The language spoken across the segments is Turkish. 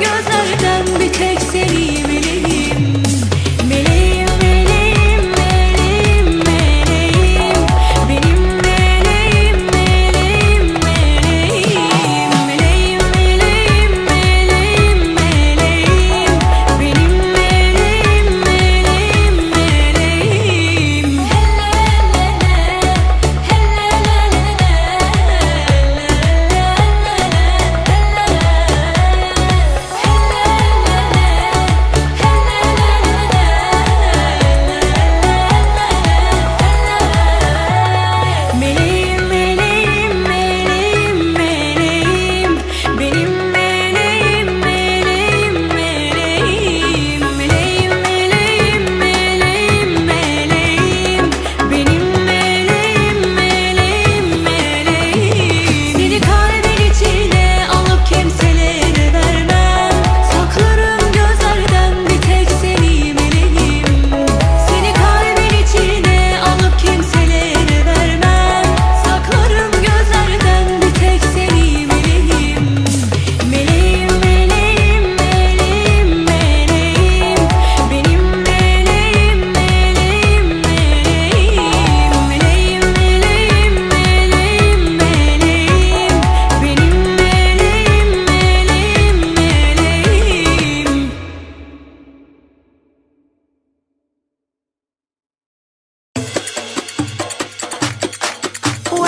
gözlerden bir tek seni bileyim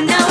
I know